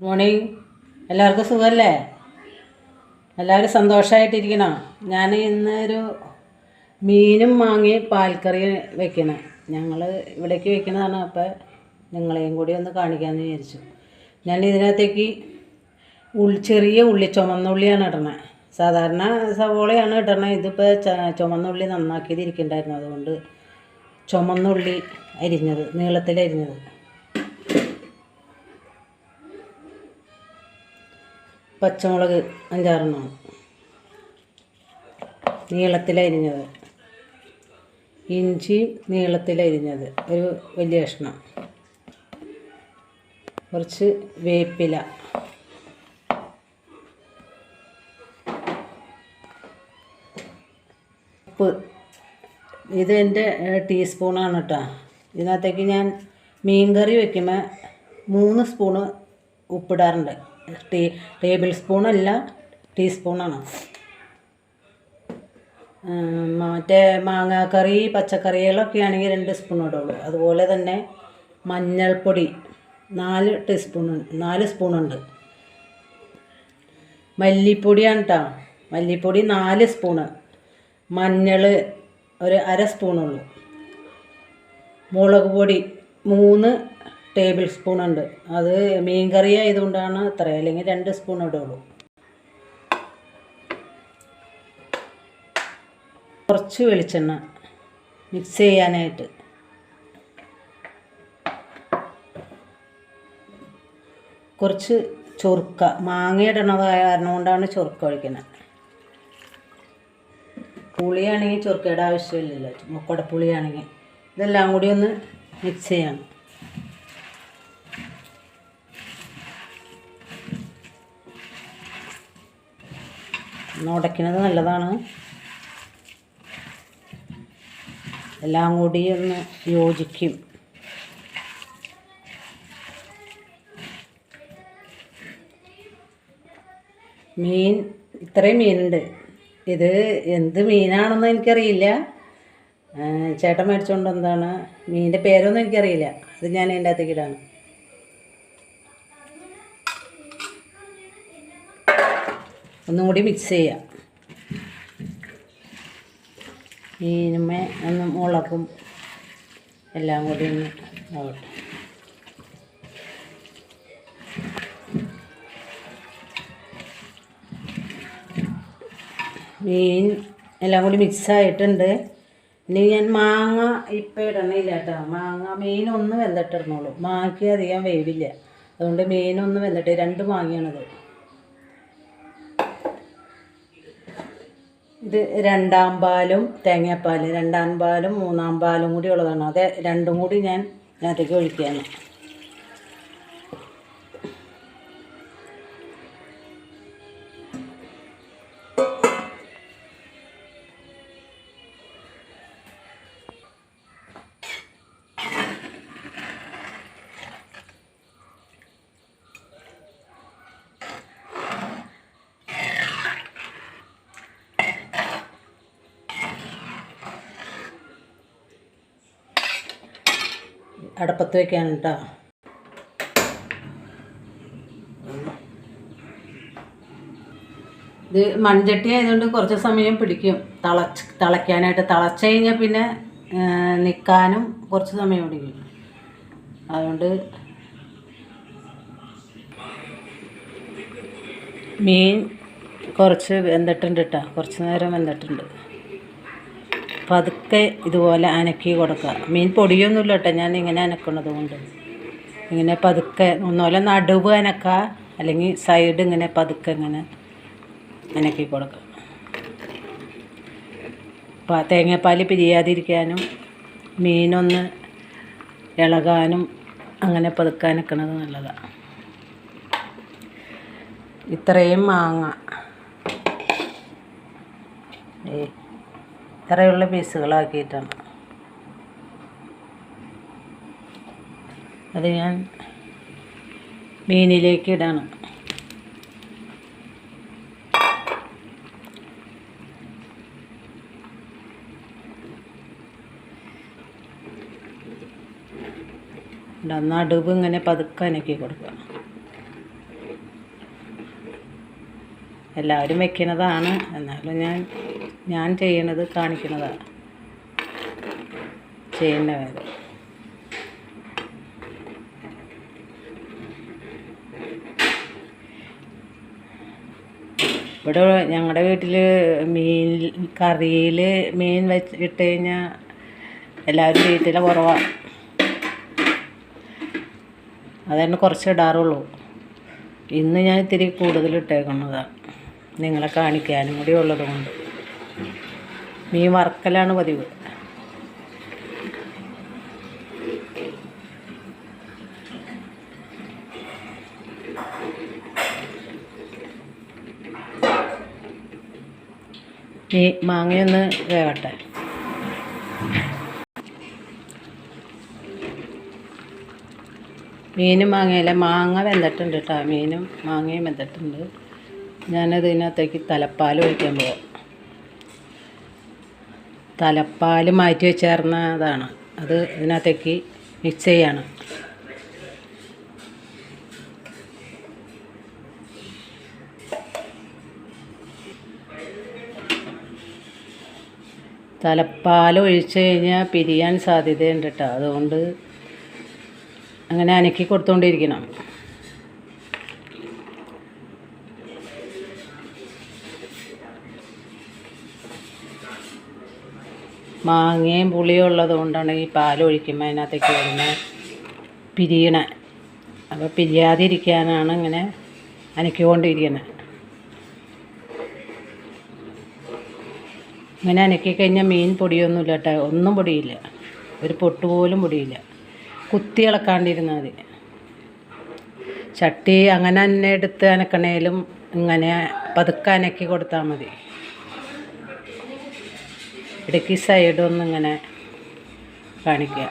Morning. എല്ലാവർക്കും സുഖമല്ലേ എല്ലാവരും സന്തോഷമായിട്ടിരിക്കണോ ഞാൻ ഇന്ന് ഒരു മീനും വാങ്ങി പാൽക്കറി വെക്കണം. ഞങ്ങൾ ഇവിടേക്ക് വെക്കുന്നതാണ് അപ്പോൾ നിങ്ങളെയും കൂടി ഒന്ന് കാണിക്കാമെന്ന് വിചാരിച്ചു. ഞാൻ ഇതിനകത്തേക്ക് ഉള്ളി ചെറിയ ഉള്ളി ചുമന്നുള്ളിയാണ് ഇടണേ. സാധാരണ സവോളയാണ് ഇടണത് ഇതിപ്പോൾ ചുമന്നുള്ളി നന്നാക്കിയതിരിക്കണ്ടായിരുന്നു അതുകൊണ്ട് ചുമന്നുള്ളി അരിഞ്ഞത് നീളത്തിൽ അരിഞ്ഞത് പച്ചമുളക് അഞ്ചാറെണ്ണം. നീളത്തിലരിഞ്ഞത് ഇഞ്ചി നീളത്തിലരിഞ്ഞത് ഒരു വലിയ കഷ്ണം. കുറച്ച് വേപ്പില. ഉപ്പ്. ഇത് എന്റെ ടീസ്പൂണാണ് കേട്ടോ. ഇതിനകത്തേക്ക് ഞാൻ മീൻ കറി വയ്ക്കുമ്പോൾ മൂന്ന് സ്പൂണ് ഉപ്പിടാറുണ്ട്. ടീ ടേബിൾ സ്പൂണല്ല ടീസ്പൂണാണ് മറ്റേ മാങ്ങാക്കറി പച്ചക്കറികളൊക്കെ ആണെങ്കിൽ രണ്ട് സ്പൂൺ ഇടുള്ളൂ. അതുപോലെ തന്നെ മഞ്ഞൾപ്പൊടി നാല് ടീസ്പൂൺ നാല് സ്പൂണുണ്ട് മല്ലിപ്പൊടിയാണ് കേട്ടോ മല്ലിപ്പൊടി നാല് സ്പൂണ് മഞ്ഞൾ ഒരു അര സ്പൂണുള്ളൂ മുളക് പൊടി മൂന്ന് ടേബിൾ സ്പൂൺ ഉണ്ട്. അത് മീൻ കറി ആയതുകൊണ്ടാണ് അത്ര. അല്ലെങ്കിൽ രണ്ട് സ്പൂൺ ഇടുള്ളൂ. കുറച്ച് വെളിച്ചെണ്ണ മിക്സ് ചെയ്യാനായിട്ട്. കുറച്ച് ചൊറുക്ക. മാങ്ങ ഇടണത് കാരണം കൊണ്ടാണ് ചൊറുക്ക ഒഴിക്കുന്നത്. പുളിയാണെങ്കിൽ ചൊറുക്കയുടെ ആവശ്യമില്ലല്ലോ. മുക്കട പുളിയാണെങ്കിൽ. ഇതെല്ലാം കൂടി ഒന്ന് മിക്സ് ചെയ്യണം. ഒന്ന് ഉടയ്ക്കുന്നത് നല്ലതാണ്. എല്ലാം കൂടി ഒന്ന് യോജിക്കും. മീൻ ഇത്രയും മീനുണ്ട്. ഇത് എന്ത് മീനാണെന്ന് എനിക്കറിയില്ല. ചേട്ടൻ മേടിച്ചുകൊണ്ട് എന്താണ് മീനിന്റെ പേരൊന്നും എനിക്കറിയില്ല. അത് ഞാൻ അതിന്റെ അകത്തേക്ക് ഇടാണ് ഒന്നും കൂടി മിക്സ് ചെയ്യാം. മീനുമേ ഒന്ന് മുളകും എല്ലാം കൂടി ഒന്ന് ആവട്ടെ. മീൻ എല്ലാം കൂടി മിക്സ് ആയിട്ടുണ്ട്. ഇനി ഞാൻ മാങ്ങ ഇപ്പം ഇടണില്ല കേട്ടോ. മാങ്ങ മീനൊന്ന് വെന്തിട്ടിരുന്നുള്ളൂ. മാങ്ങയ്ക്ക് അധികം വേവില്ല. അതുകൊണ്ട് മീനൊന്ന് വെന്തിട്ട് രണ്ട് മാങ്ങയാണിത്. ഇത് രണ്ടാം പാലും തേങ്ങാപ്പാൽ രണ്ടാം പാലും മൂന്നാം പാലും കൂടി ഉള്ളതാണ്. അത് രണ്ടും കൂടി ഞാൻ ഇതിനകത്തേക്ക് ഒഴിക്കുകയാണ്. അടപ്പത്ത് വയ്ക്കാണ് കേട്ടോ ഇത് മൺചട്ടി ആയതുകൊണ്ട് കുറച്ച് സമയം പിടിക്കും. തിളച്ച് തിളയ്ക്കാനായിട്ട് തിളച്ച് കഴിഞ്ഞാൽ പിന്നെ നിൽക്കാനും കുറച്ച് സമയം പിടിക്കും. അതുകൊണ്ട് മീൻ കുറച്ച് വെന്തിട്ടുണ്ട് കേട്ടോ കുറച്ച് നേരം വെന്തിട്ടുണ്ട്. പതുക്കെ ഇതുപോലെ അനക്കി കൊടുക്കുക. മീൻ പൊടിയൊന്നുമില്ല കേട്ടോ. ഞാൻ ഇങ്ങനെ അനക്കണത് കൊണ്ട്. ഇങ്ങനെ പതുക്കെ ഒന്നുപോലെ നടുവ് അനക്കുക അല്ലെങ്കിൽ സൈഡ് ഇങ്ങനെ പതുക്കെ ഇങ്ങനെ അനക്കി കൊടുക്കുക. പ- തേങ്ങാപ്പാൽ പിരിയാതിരിക്കാനും മീനൊന്ന് ഇളകാനും അങ്ങനെ പതുക്കെ നല്ലതാണ് ഇത്രയും മാങ്ങ. ഏ ഇത്രയുള്ള പീസുകളാക്കിയിട്ടാണ്. അത് ഞാൻ മീനിലേക്ക് ഇടണം. നടുവ് ഇങ്ങനെ പതുക്കെ അനക്കി കൊടുക്കുക. എല്ലാവരും വെക്കുന്നതാണ്. എന്നാലും ഞാൻ ഞാൻ ചെയ്യണത് കാണിക്കുന്നതാണ് കാര്യം. ഇവിടെ ഞങ്ങളുടെ വീട്ടിൽ മീൻ കറിയിൽ മീൻ വെച്ച് ഇട്ട് കഴിഞ്ഞാൽ എല്ലാവരും വീട്ടിലെ കുറവാണ് അതുതന്നെ കുറച്ച് ഇടാറുള്ളൂ. ഇന്ന് ഞാൻ ഇത്തിരി കൂടുതൽ ഇട്ടേക്കുന്നതാണ് നിങ്ങളെ കാണിക്കാനും കൂടി ഉള്ളത് കൊണ്ട്. മീൻ വറക്കലാണ് പതിവ്. ഈ മാങ്ങയൊന്ന് വേവട്ടെ. മീനും മാങ്ങയല്ല മാങ്ങ വെന്തിട്ടുണ്ട് കേട്ടോ മീനും മാങ്ങയും വെന്തിട്ടുണ്ട്. ഞാനത് ഇതിനകത്തേക്ക് തലപ്പാൽ ഒഴിക്കാൻ പോകും തലപ്പാൽ മാറ്റി വെച്ചേർന്നതാണ്. അത് ഇതിനകത്തേക്ക് മിക്സ് ചെയ്യാണ്. തലപ്പാൽ ഒഴിച്ച് കഴിഞ്ഞാൽ പിരിയാൻ സാധ്യതയുണ്ട് കേട്ടോ അതുകൊണ്ട് അങ്ങനെ അനക്കി കൊടുത്തുകൊണ്ടിരിക്കണം മാങ്ങയും പുളിയും ഉള്ളത് കൊണ്ടാണ് ഈ പാൽ ഒഴിക്കുമ്പോൾ അതിനകത്തേക്ക് വരുന്നത് പിരിയണ. അപ്പോൾ പിരിയാതിരിക്കാനാണ് ഇങ്ങനെ അനക്കിക്കൊണ്ടിരിക്കുന്നത് ഇങ്ങനെ അനക്കി കഴിഞ്ഞാൽ മീൻ പൊടിയൊന്നുമില്ല കേട്ടോ. ഒന്നും പൊടിയില്ല. ഒരു പൊട്ട് പോലും പൊടിയില്ല. കുത്തി ഇളക്കാണ്ടിരുന്നാൽ മതി. ചട്ടി അങ്ങനെ തന്നെ എടുത്ത് അനക്കണേലും ഇങ്ങനെ പതുക്കെ അനക്കി കൊടുത്താൽ മതി. ഇടയ്ക്ക് സൈഡൊന്നും ഇങ്ങനെ കാണിക്കുക.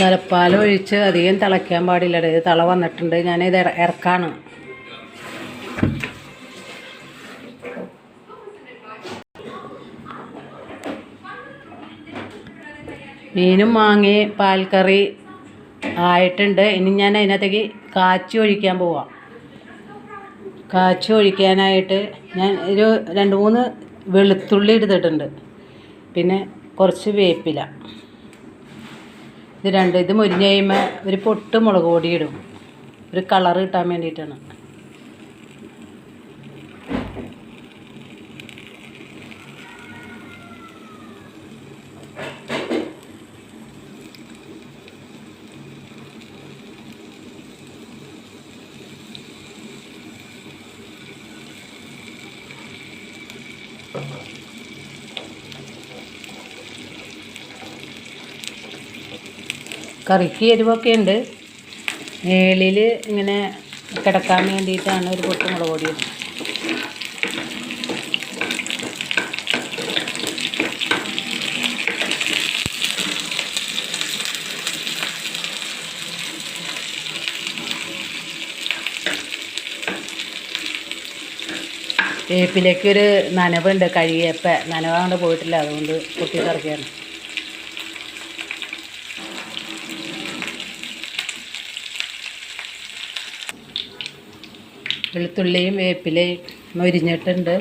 തലപ്പാൽ ഒഴിച്ച് അധികം തിളയ്ക്കാൻ പാടില്ല. ഇത് തള വന്നിട്ടുണ്ട്. ഞാനിത് ഇറ- ഇറക്കാണ്. മീനും മാങ്ങയും പാൽക്കറി ആയിട്ടുണ്ട്. ഇനി ഞാൻ അതിനകത്തേക്ക് കാച്ചി ഒഴിക്കാൻ പോവാം. കാച്ചി ഒഴിക്കാനായിട്ട് ഞാൻ ഒരു രണ്ട് മൂന്ന് വെളുത്തുള്ളി എടുത്തിട്ടുണ്ട്. പിന്നെ കുറച്ച് വേപ്പില. ഇത് രണ്ട് ഇത് മുരിഞ്ഞ് കഴിയുമ്പോൾ ഒരു പൊട്ട് മുളക് പൊടി ഇടും. ഒരു കളർ കിട്ടാൻ വേണ്ടിയിട്ടാണ്. കറിക്ക് എരിവൊക്കെ ഉണ്ട്. മേളിൽ ഇങ്ങനെ കിടക്കാൻ വേണ്ടിയിട്ടാണ് ഒരു പൊട്ട് മുളക് പൊടി ഇടുന്നത്. വേപ്പിലേക്ക് ഒരു നനവുണ്ട് കഴിയപ്പ നനവാണ്ട് പോയിട്ടില്ല അതുകൊണ്ട് പൊട്ടി കറക്കിയാണ് വെളുത്തുള്ളിയും വേപ്പിലയും മൊരിഞ്ഞിട്ടുണ്ട്.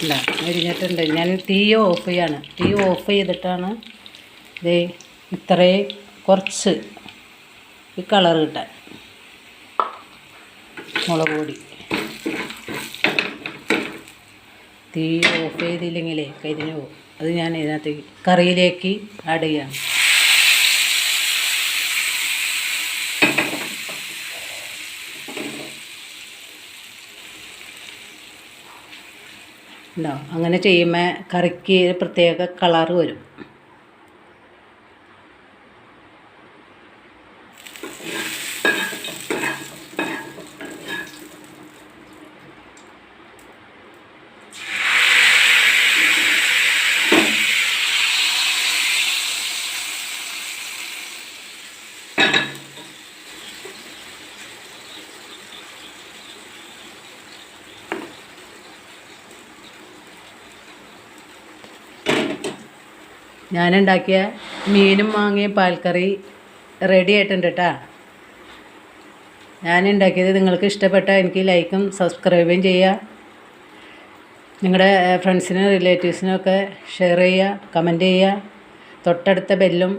ഇല്ല മൊരിഞ്ഞിട്ടുണ്ട്. ഞാൻ തീ ഓഫ് ചെയ്യാണ്. തീ ഓഫ് ചെയ്തിട്ടാണ് ഇത് ഇത്രയും കുറച്ച് ഈ കളർ കിട്ടാൻ. മുളക് പൊടി. തീ ഓഫ് ചെയ്തില്ലെങ്കിലേ കരിഞ്ഞു പോകും. അത് ഞാൻ ഇതിനകത്ത് കറിയിലേക്ക് ആഡ് ചെയ്യാം ഉണ്ടോ അങ്ങനെ ചെയ്യുമ്പോൾ കറിക്ക് പ്രത്യേക കളർ വരും. ഞാനുണ്ടാക്കിയ മീനും മാങ്ങയും പാൽക്കറി റെഡി ആയിട്ടുണ്ട് കേട്ടോ ഞാനുണ്ടാക്കിയത് നിങ്ങൾക്ക് ഇഷ്ടപ്പെട്ട എനിക്ക് ലൈക്കും സബ്സ്ക്രൈബും ചെയ്യുക. നിങ്ങളുടെ ഫ്രണ്ട്സിനും റിലേറ്റീവ്സിനും ഒക്കെ ഷെയർ ചെയ്യുക കമന്റ് ചെയ്യുക. തൊട്ടടുത്ത ബെല്ലും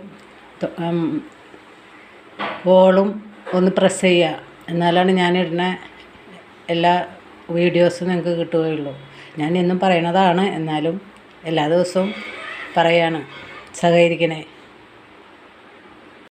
ഓളും ഒന്ന് പ്രസ് ചെയ്യുക. എന്നാലാണ് ഞാനിടുന്ന എല്ലാ വീഡിയോസും നിങ്ങൾക്ക് കിട്ടുകയുള്ളൂ. ഞാൻ എന്നും പറയണതാണ് എന്നാലും എല്ലാ ദിവസവും പറയാണ്. സഹകരിക്കണേ.